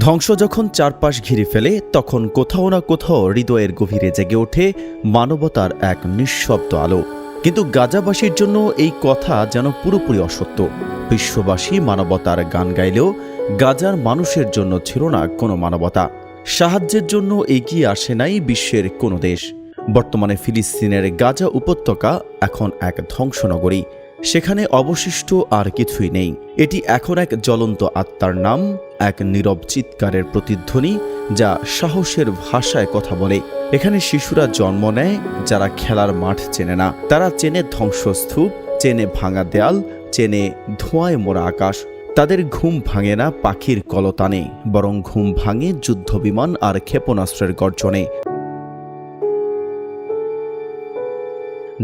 ধ্বংস যখন চারপাশ ঘিরে ফেলে, তখন কোথাও না কোথাও হৃদয়ের গভীরে জেগে ওঠে মানবতার এক নিঃশব্দ আলো। কিন্তু গাজাবাসীর জন্য এই কথা যেন পুরোপুরি অসত্য। বিশ্ববাসী মানবতার গান গাইলেও গাজার মানুষের জন্য ছিল না কোনো মানবতা। সাহায্যের জন্য এগিয়ে আসে নাই বিশ্বের কোনো দেশ। বর্তমানে ফিলিস্তিনের গাজা উপত্যকা এখন এক ধ্বংসনগরী। সেখানে অবশিষ্ট আর কিছুই নেই। এটি এখন এক জ্বলন্ত আত্মার নাম, এক নীরব চিৎকারের প্রতিধ্বনি, যা সাহসের ভাষায় কথা বলে। এখানে শিশুরা জন্ম নেয়, যারা খেলার মাঠ চেনে না। তারা চেনে ধ্বংসস্তূপ, চেনে ভাঙা দেয়াল, চেনে ধোঁয়ায় মোড়া আকাশ। তাদের ঘুম ভাঙে না পাখির কলতানে, বরং ঘুম ভাঙে যুদ্ধবিমান আর ক্ষেপণাস্ত্রের গর্জনে।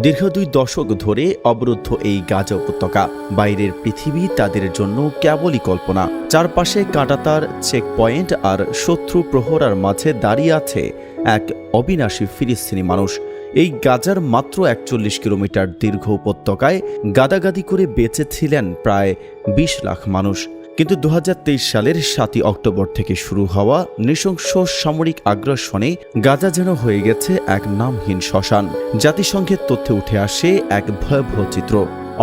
দীর্ঘ দুই দশক ধরে অবরুদ্ধ এই গাজা উপত্যকা। বাইরের পৃথিবী তাদের জন্য কেবলই কল্পনা। চারপাশে কাঁটাতার চেক পয়েন্ট আর শত্রু প্রহরার মাঝে দাঁড়িয়ে আছে এক অবিনাশী ফিলিস্তিনি মানুষ। এই গাজার মাত্র একচল্লিশ কিলোমিটার দীর্ঘ উপত্যকায় গাদাগাদি করে বেঁচেছিলেন প্রায় বিশ লাখ মানুষ। কিন্তু দু হাজার তেইশ সালের সাতই অক্টোবর থেকে শুরু হওয়া নৃশংস সামরিক আগ্রাসনে গাজা যেন হয়ে গেছে এক নামহীন শ্মশান। জাতিসংঘের তথ্যে উঠে আসে এক ভয়াবহ চিত্র।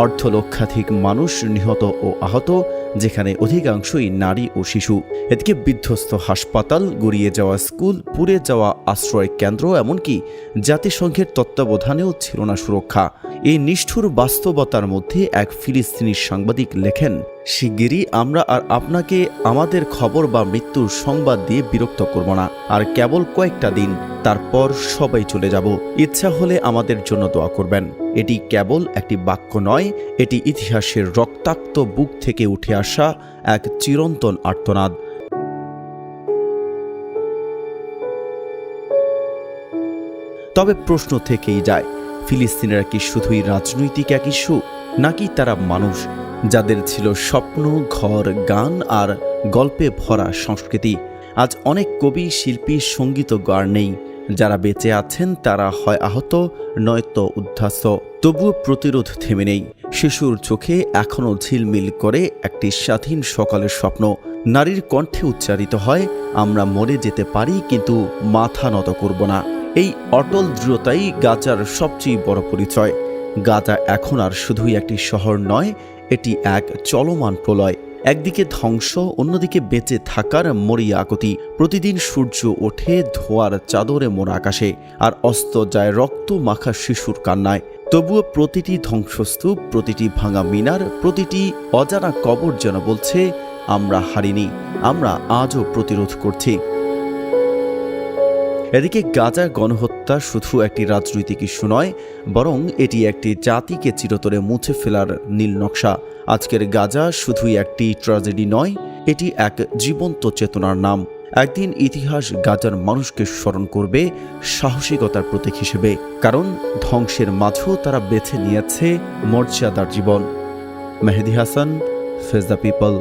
অর্ধ লক্ষাধিক মানুষ নিহত ও আহত, যেখানে অধিকাংশই নারী ও শিশু। এদিকে বিধ্বস্ত হাসপাতাল, গড়িয়ে যাওয়া স্কুল, পুড়ে যাওয়া আশ্রয় কেন্দ্র এমনকি জাতিসংঘের তত্ত্বাবধানেও ছিল না সুরক্ষা। এই নিষ্ঠুর বাস্তবতার মধ্যে এক ফিলিস্তিনি সাংবাদিক লেখেন, শিগগিরই আমরা আর আপনাকে আমাদের খবর বা মৃত্যুর সংবাদ দিয়ে বিরক্ত করব না। আর কেবল কয়েকটা দিন, তারপর সবাই চলে যাব। ইচ্ছা হলে আমাদের জন্য দোয়া করবেন। এটি কেবল একটি বাক্য নয়, এটি ইতিহাসের রক্তাক্ত বুক থেকে উঠে আসা এক চিরন্তন আর্তনাদ। তবে প্রশ্ন থেকেই যায় ফিলিস্তিনিরা কি শুধুই রাজনৈতিক এক ইস্যু নাকি তারা মানুষ যাদের ছিল স্বপ্ন, ঘর, গান আর গল্পে ভরা সংস্কৃতি? আজ অনেক কবি, শিল্পী সঙ্গীতজ্ঞ আর নেই। যারা বেঁচে আছেন তারা হয় আহত, নয়তো উদ্ধাস্ত। তবুও প্রতিরোধ থেমে নেই। শিশুর চোখে এখনও ঝিলমিল করে একটি স্বাধীন সকালের স্বপ্ন। নারীর কণ্ঠে উচ্চারিত হয়, আমরা মরে যেতে পারি, কিন্তু মাথা নত করব না। এই অটল দৃঢ়তাই গাজার সবচেয়ে বড় পরিচয়। গাজা এখন আর শুধুই একটি শহর নয়, এটি এক চলমান প্রলয়। একদিকে ধ্বংস, অন্যদিকে বেঁচে থাকার মরিয়া আকতি। প্রতিদিন সূর্য ওঠে ধোয়ার চাদরে মোড়া আকাশে, আর অস্ত যায় রক্ত মাখা শিশুর কান্নায়। তবুও প্রতিটি ধ্বংসস্তূপ, প্রতিটি ভাঙা মিনার, প্রতিটি অজানা কবর যেন বলছে, আমরা হারিনি, আমরা আজও প্রতিরোধ করছি। এদিকে গাজা গণহত্যা শুধু একটি রাজনৈতিক ইস্যু নয়, বরং এটি একটি জাতিকে চিরতরে মুছে ফেলার নীল নকশা। আজকের গাজা শুধুই একটি ট্র্যাজেডি নয়, এটি এক জীবন্ত চেতনার নাম। একদিন ইতিহাস গাজার মানুষকে স্মরণ করবে সাহসিকতার প্রতীক হিসেবে, কারণ ধ্বংসের মাঝেও তারা বেছে নিয়েছে মর্যাদার জীবন। Mehedi Hasan face the people.